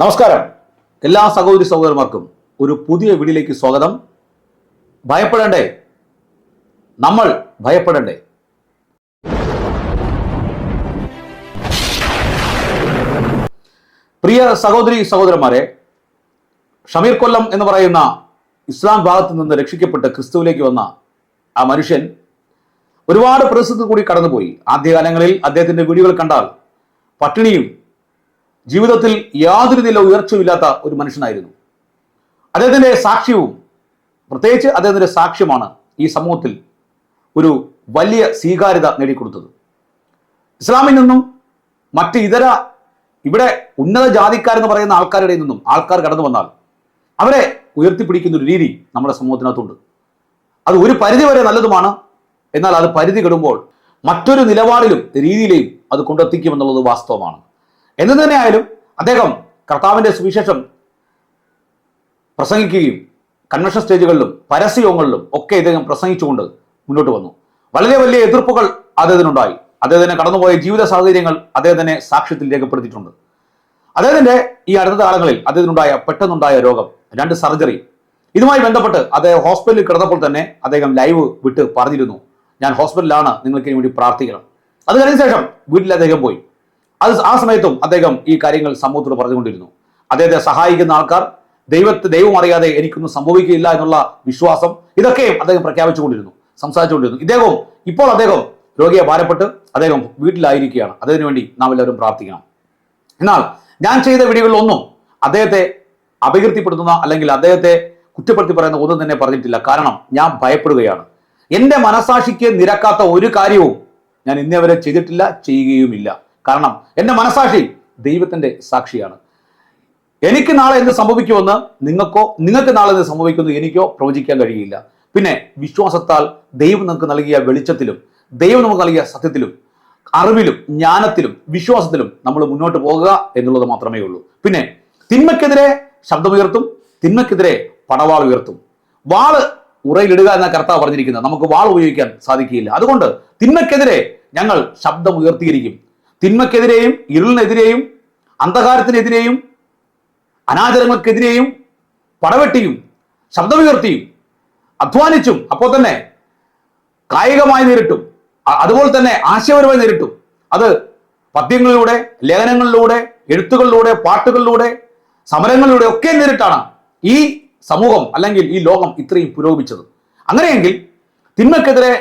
നമസ്കാരം. എല്ലാ സഹോദരി സഹോദരന്മാർക്കും ഒരു പുതിയ വീടിലേക്ക് സ്വാഗതം. ഭയപ്പെടണ്ടേ? നമ്മൾ ഭയപ്പെടണ്ടേ? പ്രിയ സഹോദരി സഹോദരന്മാരെ ഷമീർ കൊല്ലം എന്ന് പറയുന്ന ഇസ്ലാം ഭാഗത്ത് നിന്ന് രക്ഷിക്കപ്പെട്ട് ക്രിസ്തുവിലേക്ക് വന്ന ആ മനുഷ്യൻ ഒരുപാട് പ്രതിസന്ധി കൂടി കടന്നുപോയി. ആദ്യകാലങ്ങളിൽ അദ്ദേഹത്തിന്റെ വീഡിയോകൾ കണ്ടാൽ പട്ടിണിയും ജീവിതത്തിൽ യാതൊരു നില ഉയർച്ചയുമില്ലാത്ത ഒരു മനുഷ്യനായിരുന്നു. അദ്ദേഹത്തിന്റെ സാക്ഷ്യവും പ്രത്യേകിച്ച് അദ്ദേഹത്തിന്റെ സാക്ഷ്യമാണ് ഈ സമൂഹത്തിൽ ഒരു വലിയ സ്വീകാര്യത നേടിക്കൊടുത്തത്. ഇസ്ലാമിൽ നിന്നും മറ്റ് ഇതര ഇവിടെ ഉന്നത ജാതിക്കാരെന്ന് പറയുന്ന ആൾക്കാരുടെ നിന്നും ആൾക്കാർ കടന്നു വന്നാൽ അവരെ ഉയർത്തിപ്പിടിക്കുന്ന ഒരു രീതി നമ്മുടെ സമൂഹത്തിനകത്തുണ്ട്. അത് ഒരു പരിധി വരെ നല്ലതുമാണ്. എന്നാൽ അത് പരിധി കെടുമ്പോൾ മറ്റൊരു നിലപാടിലും രീതിയിലെയും അത് കൊണ്ടെത്തിക്കുമെന്നുള്ളത് വാസ്തവമാണ്. എന്തു തന്നെയായാലും അദ്ദേഹം കർത്താവിന്റെ സുവിശേഷം പ്രസംഗിക്കുകയും കൺവെൻഷൻ സ്റ്റേജുകളിലും പരസ്യങ്ങളിലും ഒക്കെ ഇദ്ദേഹം പ്രസംഗിച്ചുകൊണ്ട് മുന്നോട്ട് വന്നു. വളരെ വലിയ എതിർപ്പുകൾ അദ്ദേഹത്തിനുണ്ടായി. അദ്ദേഹത്തിന് കടന്നുപോയ ജീവിത സാഹചര്യങ്ങൾ അദ്ദേഹത്തിനെ സാക്ഷ്യത്തിൽ രേഖപ്പെടുത്തിയിട്ടുണ്ട്. അദ്ദേഹത്തിന്റെ ഈ അടുത്ത കാലങ്ങളിൽ അദ്ദേഹത്തിനുണ്ടായ പെട്ടെന്നുണ്ടായ രോഗം രണ്ട് സർജറി. ഇതുമായി ബന്ധപ്പെട്ട് അദ്ദേഹം ഹോസ്പിറ്റലിൽ കിടന്നപ്പോൾ തന്നെ അദ്ദേഹം ലൈവ് വിട്ട് പറഞ്ഞിരുന്നു ഞാൻ ഹോസ്പിറ്റലിലാണ് നിങ്ങൾക്ക് വേണ്ടി പ്രാർത്ഥിക്കണം. അത് കഴിഞ്ഞ ശേഷം വീട്ടിൽ അദ്ദേഹം പോയി. അത് ആ സമയത്തും അദ്ദേഹം ഈ കാര്യങ്ങൾ സമൂഹത്തോട് പറഞ്ഞുകൊണ്ടിരുന്നു. അദ്ദേഹത്തെ സഹായിക്കുന്ന ആൾക്കാർ ദൈവത്തെ ദൈവം അറിയാതെ എനിക്കൊന്നും സംഭവിക്കില്ല എന്നുള്ള വിശ്വാസം ഇതൊക്കെയും അദ്ദേഹം പ്രഖ്യാപിച്ചുകൊണ്ടിരുന്നു സംസാരിച്ചുകൊണ്ടിരുന്നു. ഇദ്ദേഹവും ഇപ്പോൾ അദ്ദേഹം രോഗിയെ ഭാരപ്പെട്ട് അദ്ദേഹം വീട്ടിലായിരിക്കുകയാണ്. അതിനു വേണ്ടി നാം എല്ലാവരും പ്രാർത്ഥിക്കണം. എന്നാൽ ഞാൻ ചെയ്ത വീഡിയോകളിലൊന്നും അദ്ദേഹത്തെ അപകീർത്തിപ്പെടുത്തുന്ന അല്ലെങ്കിൽ അദ്ദേഹത്തെ കുറ്റപ്പെടുത്തി പറയുന്ന ഒന്നും തന്നെ പറഞ്ഞിട്ടില്ല. കാരണം ഞാൻ ഭയപ്പെടുകയാണ്. എന്റെ മനസാക്ഷിക്ക് നിരക്കാത്ത ഒരു കാര്യവും ഞാൻ ഇന്നേ വരെ ചെയ്തിട്ടില്ല ചെയ്യുകയുമില്ല. കാരണം എന്റെ മനസാക്ഷി ദൈവത്തിന്റെ സാക്ഷിയാണ്. എനിക്ക് നാളെ എന്ത് സംഭവിക്കുമെന്ന് നിങ്ങൾക്കോ നിങ്ങൾക്ക് നാളെ എന്ത് സംഭവിക്കുമെന്ന് എനിക്കോ പ്രവചിക്കാൻ കഴിയില്ല. പിന്നെ വിശ്വാസത്താൽ ദൈവം നമുക്ക് നൽകിയ വെളിച്ചത്തിലും ദൈവം നമുക്ക് നൽകിയ സത്യത്തിലും അറിവിലും ജ്ഞാനത്തിലും വിശ്വാസത്തിലും നമ്മൾ മുന്നോട്ട് പോകുക എന്നുള്ളത് മാത്രമേ ഉള്ളൂ. പിന്നെ തിന്മക്കെതിരെ ശബ്ദമുയർത്തും തിന്മക്കെതിരെ പടവാൾ ഉയർത്തും. വാൾ ഉറയിലിടുക എന്ന കർത്താവ് പറഞ്ഞിരിക്കുന്നത്. നമുക്ക് വാൾ ഉപയോഗിക്കാൻ സാധിക്കുകയില്ല. അതുകൊണ്ട് തിന്മക്കെതിരെ ഞങ്ങൾ ശബ്ദം ഉയർത്തിയിരിക്കും തിന്മയ്ക്കെതിരെയും ഇരുളിനെതിരെയും അന്ധകാരത്തിനെതിരെയും അനാചാരങ്ങൾക്കെതിരെയും പടവെട്ടിയും ശബ്ദമുയർത്തിയും അധ്വാനിച്ചും അപ്പോൾ തന്നെ കായികമായി നേരിട്ടും അതുപോലെ തന്നെ ആശയപരമായി നേരിട്ടും അത് പദ്യങ്ങളിലൂടെ ലേഖനങ്ങളിലൂടെ എഴുത്തുകളിലൂടെ പാട്ടുകളിലൂടെ സമരങ്ങളിലൂടെ ഒക്കെ നേരിട്ടാണ് ഈ സമൂഹം അല്ലെങ്കിൽ ഈ ലോകം ഇത്രയും പുരോഗമിച്ചത്. അങ്ങനെയെങ്കിൽ തിന്മയ്ക്കെതിരെ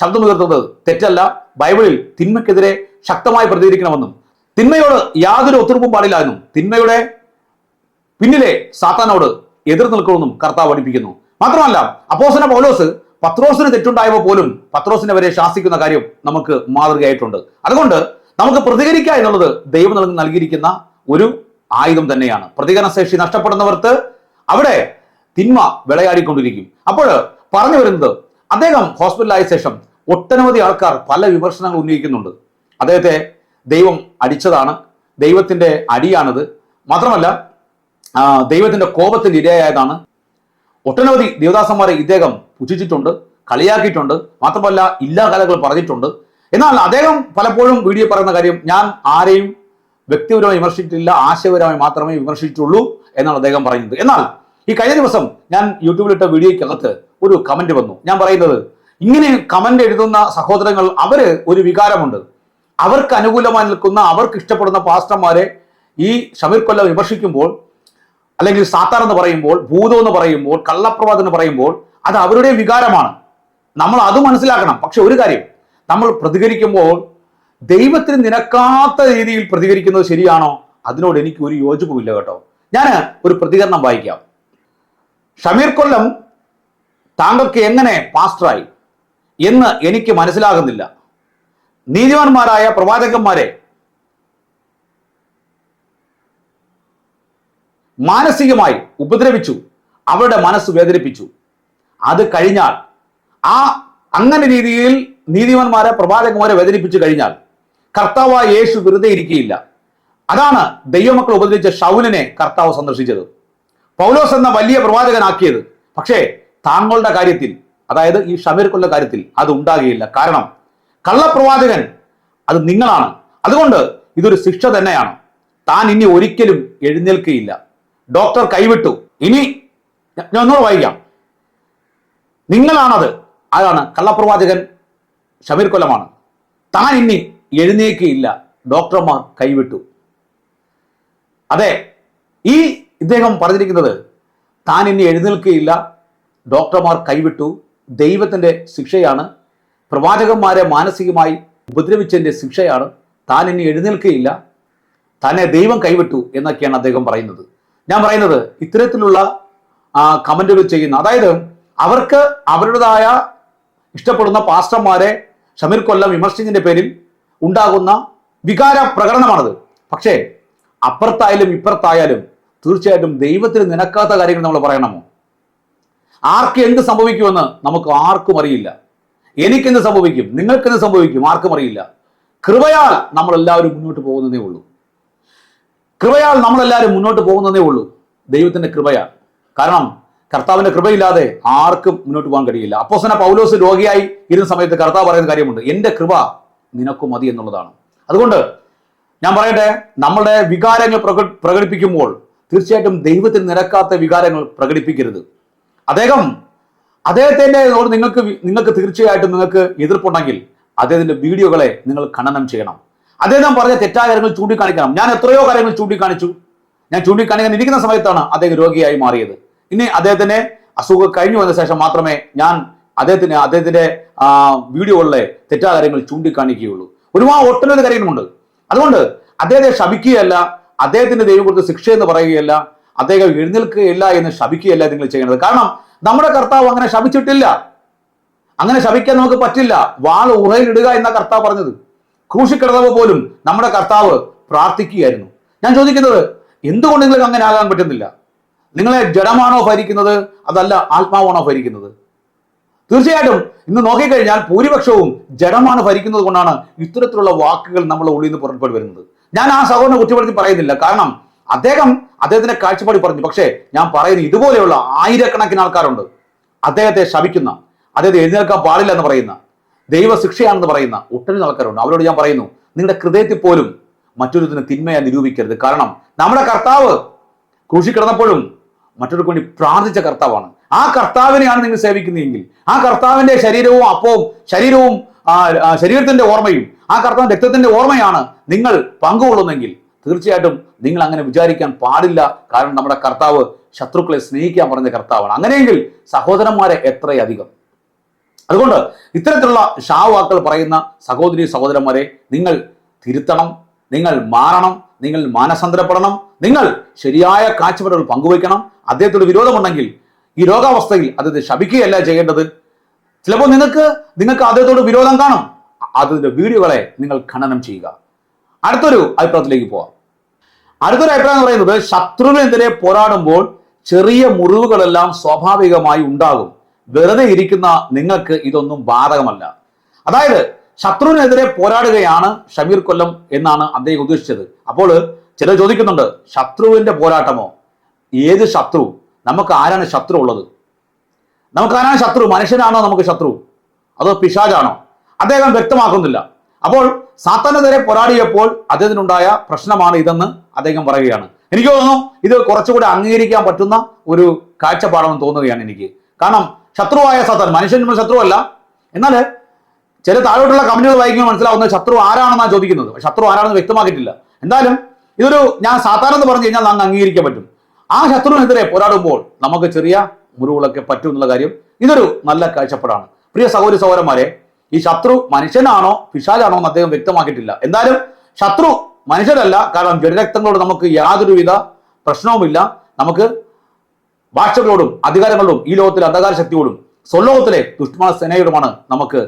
ശബ്ദമുയർത്തുന്നത് തെറ്റല്ല. ബൈബിളിൽ തിന്മയ്ക്കെതിരെ ശക്തമായി പ്രതികരിക്കണമെന്നും തിന്മയോട് യാതൊരു ഒത്തുറപ്പും പാടില്ല എന്നും തിന്മയുടെ പിന്നിലെ സാത്താനോട് എതിർ നിൽക്കണമെന്നും കർത്താവ് പഠിപ്പിക്കുന്നു. മാത്രമല്ല അപ്പോസന പൗലോസ് പത്രോസിന് തെറ്റുണ്ടായവ പോലും പത്രോസിനെ വരെ ശാസിക്കുന്ന കാര്യം നമുക്ക് മാതൃകയായിട്ടുണ്ട്. അതുകൊണ്ട് നമുക്ക് പ്രതികരിക്കുക എന്നുള്ളത് ദൈവം നൽകിയിരിക്കുന്ന ഒരു ആയുധം തന്നെയാണ്. പ്രതികരണശേഷി നഷ്ടപ്പെടുന്നവർക്ക് അവിടെ തിന്മ വിളയാടിക്കൊണ്ടിരിക്കും. അപ്പോൾ പറഞ്ഞു വരുന്നത് അദ്ദേഹം ഹോസ്പിറ്റലായ ശേഷം ഒട്ടനവധി ആൾക്കാർ പല വിമർശനങ്ങൾ ഉന്നയിക്കുന്നുണ്ട്. അദ്ദേഹത്തെ ദൈവം അടിച്ചതാണ്. ദൈവത്തിന്റെ അടിയാണിത്. മാത്രമല്ല ദൈവത്തിന്റെ കോപത്തിന് ഇരയായതാണ്. ഒട്ടനവധി ദേവദാസന്മാരെ ഇദ്ദേഹം പുച്ഛിച്ചിട്ടുണ്ട് കളിയാക്കിയിട്ടുണ്ട്. മാത്രമല്ല ഇല്ലാ കലകൾ പറഞ്ഞിട്ടുണ്ട്. എന്നാൽ അദ്ദേഹം പലപ്പോഴും വീഡിയോ പറയുന്ന കാര്യം ഞാൻ ആരെയും വ്യക്തിപരമായി വിമർശിച്ചിട്ടില്ല ആശയപരമായി മാത്രമേ വിമർശിച്ചിട്ടുള്ളൂ എന്നാണ് അദ്ദേഹം പറയുന്നത്. എന്നാൽ ഈ കഴിഞ്ഞ ദിവസം ഞാൻ യൂട്യൂബിലിട്ട വീഡിയോയ്ക്കകത്ത് ഒരു കമന്റ് വന്നു. ഞാൻ പറയുന്നത് ഇങ്ങനെ കമന്റ് എഴുതുന്ന സഹോദരങ്ങൾ അവർ ഒരു വികാരമുണ്ട്. അവർക്ക് അനുകൂലമായി നിൽക്കുന്ന അവർക്ക് ഇഷ്ടപ്പെടുന്ന പാസ്റ്റർമാരെ ഈ ഷമീർ കൊല്ല വിമർശിക്കുമ്പോൾ അല്ലെങ്കിൽ സാത്താർ എന്ന് പറയുമ്പോൾ ഭൂതം എന്ന് പറയുമ്പോൾ കള്ളപ്രവാദം എന്ന് പറയുമ്പോൾ അത് അവരുടെ വികാരമാണ്. നമ്മൾ അത് മനസ്സിലാക്കണം. പക്ഷെ ഒരു കാര്യം നമ്മൾ പ്രതികരിക്കുമ്പോൾ ദൈവത്തിന് നിനക്കാത്ത രീതിയിൽ പ്രതികരിക്കുന്നത് ശരിയാണോ? അതിനോട് എനിക്ക് ഒരു യോജിപ്പുമില്ല കേട്ടോ. ഞാൻ ഒരു പ്രതികരണം വായിക്കാം. ഷമീർ കൊല്ലം താങ്കൾക്ക് എങ്ങനെ പാസ്റ്ററായി എന്ന് എനിക്ക് മനസ്സിലാകുന്നില്ല. നീതിമാന്മാരായ പ്രവാചകന്മാരെ മാനസികമായി ഉപദ്രവിച്ചു അവരുടെ മനസ്സ് വേദനിപ്പിച്ചു. അത് കഴിഞ്ഞാൽ ആ അങ്ങനെ രീതിയിൽ നീതിമാന്മാരെ പ്രവാചകന്മാരെ വേദനിപ്പിച്ചു കഴിഞ്ഞാൽ കർത്താവായ യേശു വെറുതെ ഇരിക്കുകയില്ല. അതാണ് ദൈവമക്കൾ ഉപദ്രവിച്ച ഷൗലിനെ കർത്താവ് സന്ദർശിച്ചത്. പൗലോസ് എന്ന വലിയ പ്രവാചകനാക്കിയത്. പക്ഷേ താങ്കളുടെ കാര്യത്തിൽ അതായത് ഈ ഷമീർ കൊല്ല കാര്യത്തിൽ അത് ഉണ്ടാകുകയില്ല കാരണം കള്ളപ്രവാചകൻ അത് നിങ്ങളാണ്. അതുകൊണ്ട് ഇതൊരു ശിക്ഷ തന്നെയാണ്. താൻ ഇനി ഒരിക്കലും എഴുന്നേൽക്കുകയില്ല ഡോക്ടർ കൈവിട്ടു. ഇനി ഞാൻ ഒന്നുകൂടെ വായിക്കാം. നിങ്ങളാണത്. അതാണ് കള്ളപ്രവാചകൻ ഷമീർ കൊല്ലമാണ് താൻ ഇനി എഴുന്നേക്കുകയില്ല ഡോക്ടർമാർ കൈവിട്ടു. അതെ ഈ ഇദ്ദേഹം പറഞ്ഞിരിക്കുന്നത് താൻ ഇനി എഴുന്നേൽക്കുകയില്ല ഡോക്ടർമാർ കൈവിട്ടു. ദൈവത്തിന്റെ ശിക്ഷയാണ്. പ്രവാചകന്മാരെ മാനസികമായി ഉപദ്രവിച്ചതിന്റെ ശിക്ഷയാണ്. താൻ ഇനി എഴുന്നേൽക്കുകയില്ല. തന്നെ ദൈവം കൈവിട്ടു എന്നൊക്കെയാണ് അദ്ദേഹം പറയുന്നത്. ഞാൻ പറയുന്നത് ഇത്തരത്തിലുള്ള കമന്റുകൾ ചെയ്യുന്ന അതായത് അവർക്ക് അവരുടേതായ ഇഷ്ടപ്പെടുന്ന പാസ്റ്റർമാരെ ഷമീർ കൊല്ലം വിമർശിച്ചതിന്റെ പേരിൽ ഉണ്ടാകുന്ന വികാര പ്രകടനമാണത്. പക്ഷേ അപ്പുറത്തായാലും ഇപ്പുറത്തായാലും തീർച്ചയായിട്ടും ദൈവത്തിന് നിനക്കാത്ത കാര്യങ്ങൾ നമ്മൾ പറയണമോ? ആർക്ക് എന്ത് സംഭവിക്കുമെന്ന് നമുക്ക് ആർക്കും അറിയില്ല. എനിക്കെന്ത് സംഭവിക്കും? നിങ്ങൾക്കെന്ത് സംഭവിക്കും? ആർക്കും അറിയില്ല. കൃപയാൽ നമ്മളെല്ലാവരും മുന്നോട്ട് പോകുന്നതേ ഉള്ളൂ. കൃപയാൽ നമ്മളെല്ലാവരും മുന്നോട്ട് പോകുന്നതേ ഉള്ളൂ. ദൈവത്തിന്റെ കൃപയാൽ. കാരണം കർത്താവിന്റെ കൃപയില്ലാതെ ആർക്കും മുന്നോട്ട് പോകാൻ കഴിയില്ല. അപ്പോസന പൗലോസ് രോഗിയായി ഇരുന്ന സമയത്ത് കർത്താവ് പറയുന്ന കാര്യമുണ്ട്. എന്റെ കൃപ നിനക്ക് മതി എന്നുള്ളതാണ്. അതുകൊണ്ട് ഞാൻ പറയട്ടെ നമ്മളുടെ വികാരങ്ങൾ പ്രക- പ്രകടിപ്പിക്കുമ്പോൾ തീർച്ചയായിട്ടും ദൈവത്തിന് നിരക്കാത്ത വികാരങ്ങൾ പ്രകടിപ്പിക്കരുത്. അദ്ദേഹം അദ്ദേഹത്തിന്റെ നിങ്ങൾക്ക് നിങ്ങൾക്ക് തീർച്ചയായിട്ടും നിങ്ങൾക്ക് എതിർപ്പുണ്ടെങ്കിൽ അദ്ദേഹത്തിന്റെ വീഡിയോകളെ നിങ്ങൾ ഖനനം ചെയ്യണം. അദ്ദേഹം പറഞ്ഞ തെറ്റായ കാര്യങ്ങൾ ചൂണ്ടിക്കാണിക്കണം. ഞാൻ എത്രയോ കാര്യങ്ങൾ ചൂണ്ടിക്കാണിച്ചു. ഞാൻ ചൂണ്ടിക്കാണിക്കാൻ ഇരിക്കുന്ന സമയത്താണ് അദ്ദേഹം രോഗിയായി മാറിയത്. ഇനി അദ്ദേഹത്തിന് അസുഖം കഴിഞ്ഞു വന്ന ശേഷം മാത്രമേ ഞാൻ അദ്ദേഹത്തിന് അദ്ദേഹത്തിന്റെ വീഡിയോകളിലെ തെറ്റായ കാര്യങ്ങൾ ചൂണ്ടിക്കാണിക്കുകയുള്ളൂ. ഒരുപാട് ഒട്ടനവധി കാര്യങ്ങളുണ്ട്. അതുകൊണ്ട് അദ്ദേഹത്തെ ശപിക്കുകയല്ല അദ്ദേഹത്തിന്റെ ദൈവം കൊടുത്ത ശിക്ഷ എന്ന് പറയുകയല്ല അദ്ദേഹം എഴുന്നേൽക്കുകയില്ല എന്ന് ശപിക്കുകയല്ല നിങ്ങൾ ചെയ്യേണ്ടത്. കാരണം നമ്മുടെ കർത്താവ് അങ്ങനെ ശപിച്ചിട്ടില്ല. അങ്ങനെ ശപിക്കാൻ നമുക്ക് പറ്റില്ല. വാൾ ഉറയിലിടുക എന്ന കർത്താവ് പറഞ്ഞത്. ക്രൂശിക്കിടന്നവ പോലും നമ്മുടെ കർത്താവ് പ്രാർത്ഥിക്കുകയായിരുന്നു. ഞാൻ ചോദിക്കുന്നത് എന്തുകൊണ്ട് നിങ്ങൾക്ക് അങ്ങനെ ആകാൻ പറ്റുന്നില്ല? നിങ്ങളെ ജഡമാണോ ഭരിക്കുന്നത്? അതല്ല ആത്മാവാണോ ഭരിക്കുന്നത്? തീർച്ചയായിട്ടും ഇന്ന് നോക്കിക്കഴിഞ്ഞാൽ ഭൂരിപക്ഷവും ജഡമാണ് ഭരിക്കുന്നത് കൊണ്ടാണ് ഇത്തരത്തിലുള്ള വാക്കുകൾ നമ്മളെ ഉള്ളിൽ നിന്ന് പുറപ്പെട്ടു വരുന്നത്. ഞാൻ ആ സഹോദരനെ കുറ്റപ്പെടുത്തി പറയുന്നില്ല. കാരണം അദ്ദേഹം അദ്ദേഹത്തിന്റെ കാഴ്ചപ്പാടി പറഞ്ഞു പക്ഷേ ഞാൻ പറയുന്നു ഇതുപോലെയുള്ള ആയിരക്കണക്കിന് ആൾക്കാരുണ്ട്. അദ്ദേഹത്തെ ശപിക്കുന്ന അദ്ദേഹത്തെ എഴുന്നേൽക്കാൻ പാടില്ല എന്ന് പറയുന്ന ദൈവശിക്ഷയാണെന്ന് പറയുന്ന ഒട്ടനവധി ആൾക്കാരുണ്ട്. അവരോട് ഞാൻ പറയുന്നു നിങ്ങളുടെ ഹൃദയത്തിൽ പോലും മറ്റൊരുത്തിന് തിന്മയായി നിരൂപിക്കരുത്. കാരണം നമ്മുടെ കർത്താവ് കൃഷി കിടന്നപ്പോഴും മറ്റൊരു വേണ്ടി പ്രാർത്ഥിച്ച കർത്താവാണ്. ആ കർത്താവിനെയാണ് നിങ്ങൾ സേവിക്കുന്നതെങ്കിൽ ആ കർത്താവിന്റെ ശരീരവും അപ്പവും ശരീരവും ശരീരത്തിന്റെ ഓർമ്മയും ആ കർത്താവിന്റെ രക്തത്തിന്റെ ഓർമ്മയാണ് നിങ്ങൾ പങ്കുകൊള്ളുന്നെങ്കിൽ തീർച്ചയായിട്ടും നിങ്ങൾ അങ്ങനെ വിചാരിക്കാൻ പാടില്ല. കാരണം നമ്മുടെ കർത്താവ് ശത്രുക്കളെ സ്നേഹിക്കാൻ പറഞ്ഞ കർത്താവാണ്. അങ്ങനെയെങ്കിൽ സഹോദരന്മാരെ എത്രയധികം? അതുകൊണ്ട് ഇത്തരത്തിലുള്ള ഷാവാക്കൾ പറയുന്ന സഹോദരി സഹോദരന്മാരെ നിങ്ങൾ തിരുത്തണം നിങ്ങൾ മാറണം നിങ്ങൾ മാനസാന്തരപ്പെടണം നിങ്ങൾ ശരിയായ കാഴ്ചപ്പാടുകൾ പങ്കുവയ്ക്കണം. അദ്ദേഹത്തോട് വിരോധമുണ്ടെങ്കിൽ ഈ രോഗാവസ്ഥയിൽ അദ്ദേഹത്തെ ശപിക്കുകയല്ല ചെയ്യേണ്ടത്. ചിലപ്പോൾ നിങ്ങൾക്ക് നിങ്ങൾക്ക് അദ്ദേഹത്തോട് വിരോധം കാണും. അതിന്റെ വീഡിയോകളെ നിങ്ങൾ ഖണ്ഡനം ചെയ്യുക. അടുത്തൊരു അഭിപ്രായത്തിലേക്ക് പോവാം. അടുത്തൊരു അഭിപ്രായം എന്ന് പറയുന്നത് ശത്രുവിനെതിരെ പോരാടുമ്പോൾ ചെറിയ മുറിവുകളെല്ലാം സ്വാഭാവികമായി ഉണ്ടാകും. വെറുതെ ഇരിക്കുന്ന നിങ്ങൾക്ക് ഇതൊന്നും ബാധകമല്ല. അതായത് ശത്രുവിനെതിരെ പോരാടുകയാണ് ഷമീർ കൊല്ലം എന്നാണ് അദ്ദേഹം ഉദ്ദേശിച്ചത്. അപ്പോൾ ചിലർ ചോദിക്കുന്നുണ്ട് ശത്രുവിന്റെ പോരാട്ടമോ? ഏത് ശത്രു? നമുക്ക് ആരാണ് ശത്രു ഉള്ളത്? നമുക്ക് ആരാണ് ശത്രു? മനുഷ്യനാണോ നമുക്ക് ശത്രു? അതോ പിശാജാണോ അദ്ദേഹം വ്യക്തമാക്കുന്നില്ല. അപ്പോൾ സാത്താനെതിരെ പോരാടിയപ്പോൾ അദ്ദേഹത്തിനുണ്ടായ പ്രശ്നമാണ് ഇതെന്ന് അദ്ദേഹം പറയുകയാണ്. എനിക്ക് തോന്നുന്നു ഇത് കുറച്ചുകൂടി അംഗീകരിക്കാൻ പറ്റുന്ന ഒരു കാഴ്ചപ്പാടാണെന്ന് തോന്നുകയാണ് എനിക്ക്. കാരണം ശത്രുവായ സാത്താൻ മനുഷ്യൻ നമ്മൾ ശത്രുവല്ല. എന്നാൽ ചില താഴോട്ടുള്ള കമന്റുകൾ വായിക്കുമ്പോൾ മനസ്സിലാവുന്നത് ശത്രു ആരാണെന്നാണ് ചോദിക്കുന്നത്. ശത്രു ആരാണെന്ന് വ്യക്തമാക്കിയിട്ടില്ല. എന്തായാലും ഇതൊരു ഞാൻ സാത്താൻ എന്ന് പറഞ്ഞു കഴിഞ്ഞാൽ നമുക്ക് അംഗീകരിക്കാൻ പറ്റും. ആ ശത്രുവിനെതിരെ പോരാടുമ്പോൾ നമുക്ക് ചെറിയ മുറിവുകളൊക്കെ പറ്റും എന്നുള്ള കാര്യം ഇതൊരു നല്ല കാഴ്ചപ്പാടാണ്. പ്രിയ സഹോദരി സഹോദരന്മാരെ ഈ ശത്രു മനുഷ്യനാണോ പിശാലാണോ എന്ന് അദ്ദേഹം വ്യക്തമാക്കിയിട്ടില്ല. എന്തായാലും ശത്രു മനുഷ്യരല്ല കാരണം ജഡരക്തങ്ങളോട് നമുക്ക് യാതൊരുവിധ പ്രശ്നവുമില്ല. നമുക്ക് ഭാഷകളോടും അധികാരങ്ങളോടും ഈ ലോകത്തിലെ അന്ധകാര ശക്തിയോടും സ്വലോകത്തിലെ ദുഷ്മ സേനയോടുമാണ് നമുക്ക്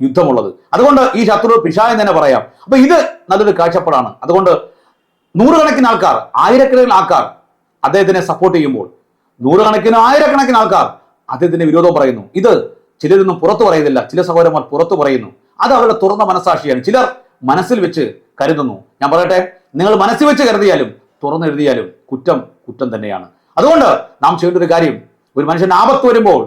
യുദ്ധമുള്ളത്. അതുകൊണ്ട് ഈ ശത്രു പിശായം തന്നെ പറയാം. അപ്പൊ ഇത് നല്ലൊരു കാഴ്ചപ്പാടാണ്. അതുകൊണ്ട് നൂറുകണക്കിന് ആൾക്കാർ ആയിരക്കണക്കിന് ആൾക്കാർ അദ്ദേഹത്തിനെ സപ്പോർട്ട് ചെയ്യുമ്പോൾ നൂറുകണക്കിന് ആയിരക്കണക്കിന് ആൾക്കാർ അദ്ദേഹത്തിന്റെ വിരോധം പറയുന്നു. ഇത് ചിലരൊന്നും പുറത്തു പറയുന്നില്ല. ചില സഹോദരന്മാർ പുറത്തു പറയുന്നു. അത് അവരുടെ തുറന്ന മനസാക്ഷിയാണ് ചിലർ മനസ്സിൽ വെച്ച് കരുതുന്നു. ഞാൻ പറയട്ടെ നിങ്ങൾ മനസ്സിൽ വെച്ച് കരുതിയാലും തുറന്നെഴുതിയാലും കുറ്റം കുറ്റം തന്നെയാണ്. അതുകൊണ്ട് നാം ചെയ്യേണ്ട ഒരു കാര്യം ഒരു മനുഷ്യൻ ആപത്ത് വരുമ്പോൾ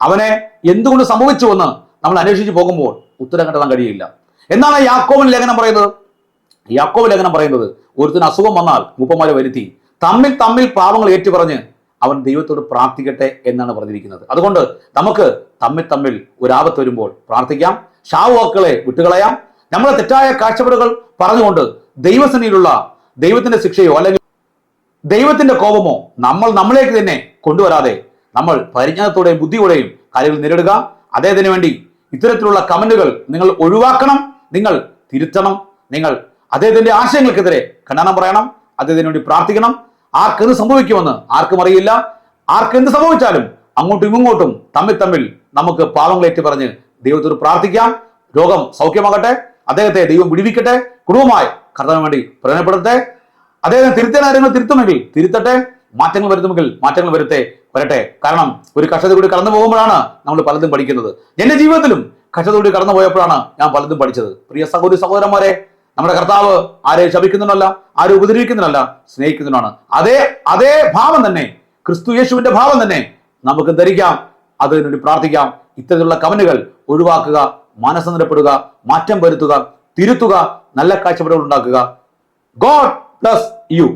അവനെ എന്തുകൊണ്ട് സംഭവിച്ചുവെന്ന് നമ്മൾ അന്വേഷിച്ച് പോകുമ്പോൾ ഉത്തരം കണ്ടെത്താൻ കഴിയില്ല. എന്നാണ് യാക്കോവൻ ലേഖനം പറയുന്നത്? യാക്കോബ് ലേഖനം പറയുന്നത് ഒരുത്തിന് അസുഖം വന്നാൽ മൂപ്പന്മാരെ വരുത്തി. തമ്മിൽ തമ്മിൽ പാവങ്ങൾ ഏറ്റുപറഞ്ഞ് അവൻ ദൈവത്തോട് പ്രാർത്ഥിക്കട്ടെ എന്നാണ് പറഞ്ഞിരിക്കുന്നത്. അതുകൊണ്ട് നമുക്ക് തമ്മിൽ തമ്മിൽ ഒരു ആപത്ത് വരുമ്പോൾ പ്രാർത്ഥിക്കാം. ഷാവുവാക്കളെ വിട്ടുകളയാം. നമ്മളെ തെറ്റായ കാഴ്ചപ്പാടുകൾ പറഞ്ഞുകൊണ്ട് ദൈവസനിയിലുള്ള ദൈവത്തിന്റെ ശിക്ഷയോ അല്ലെങ്കിൽ ദൈവത്തിന്റെ കോപമോ നമ്മൾ നമ്മളിലേക്ക് തന്നെ കൊണ്ടുവരാതെ നമ്മൾ പരിജ്ഞാനത്തോടെയും ബുദ്ധിയോടെയും കാര്യങ്ങൾ നേരിടുക. അദ്ദേഹത്തിന് വേണ്ടി ഇത്തരത്തിലുള്ള കമന്റുകൾ നിങ്ങൾ ഒഴിവാക്കണം. നിങ്ങൾ തിരുത്തണം. നിങ്ങൾ അദ്ദേഹത്തിന്റെ ആശയങ്ങൾക്കെതിരെ ഖണ്ഡനം പറയണം. അദ്ദേഹത്തിന് വേണ്ടി പ്രാർത്ഥിക്കണം. ആർക്കെന്ത് സംഭവിക്കുമെന്ന് ആർക്കും അറിയില്ല. ആർക്കെന്ത് സംഭവിച്ചാലും അങ്ങോട്ടും ഇങ്ങോട്ടും തമ്മിൽ തമ്മിൽ നമുക്ക് പാവങ്ങളേറ്റ് പറഞ്ഞ് ദൈവത്തോട് പ്രാർത്ഥിക്കാം. രോഗം സൗഖ്യമാകട്ടെ. അദ്ദേഹത്തെ ദൈവം വിടിവിക്കട്ടെ. കുടുംബമായി കർത്താവിന് വേണ്ടി പ്രയോജനപ്പെടുത്തട്ടെ. അദ്ദേഹം തിരുത്തേ കാര്യങ്ങൾ തിരുത്തുമെങ്കിൽ തിരുത്തട്ടെ. മാറ്റങ്ങൾ വരുത്തുമെങ്കിൽ മാറ്റങ്ങൾ വരുത്തേ വരട്ടെ. കാരണം ഒരു കഷ്ടത കൂടി കടന്നു പോകുമ്പോഴാണ് നമ്മൾ പലതും പഠിക്കുന്നത്. എന്റെ ജീവിതത്തിലും കഷ്ടത കൂടി കടന്നു പോയപ്പോഴാണ് ഞാൻ പലതും പഠിച്ചത്. പ്രിയ സഹോദരി സഹോദരന്മാരെ നമ്മുടെ കർത്താവ് ആരെ ശപിക്കുന്നുണ്ടല്ല ആരെ ഉപദ്രവിക്കുന്നുണ്ടല്ല സ്നേഹിക്കുന്നതാണ് അതേ അതേ ഭാവം തന്നെ ക്രിസ്തു യേശുവിന്റെ ഭാവം തന്നെ നമുക്ക് ധരിക്കാം അതിനുവേണ്ടി പ്രാർത്ഥിക്കാം. ഇത്തരത്തിലുള്ള കവനുകൾ ഒഴിവാക്കുക മനസ്സന്തരപ്പെടുക മാറ്റം വരുത്തുക തിരുത്തുക നല്ല കാഴ്ചപ്പാടുകൾ ഉണ്ടാക്കുക. God bless you.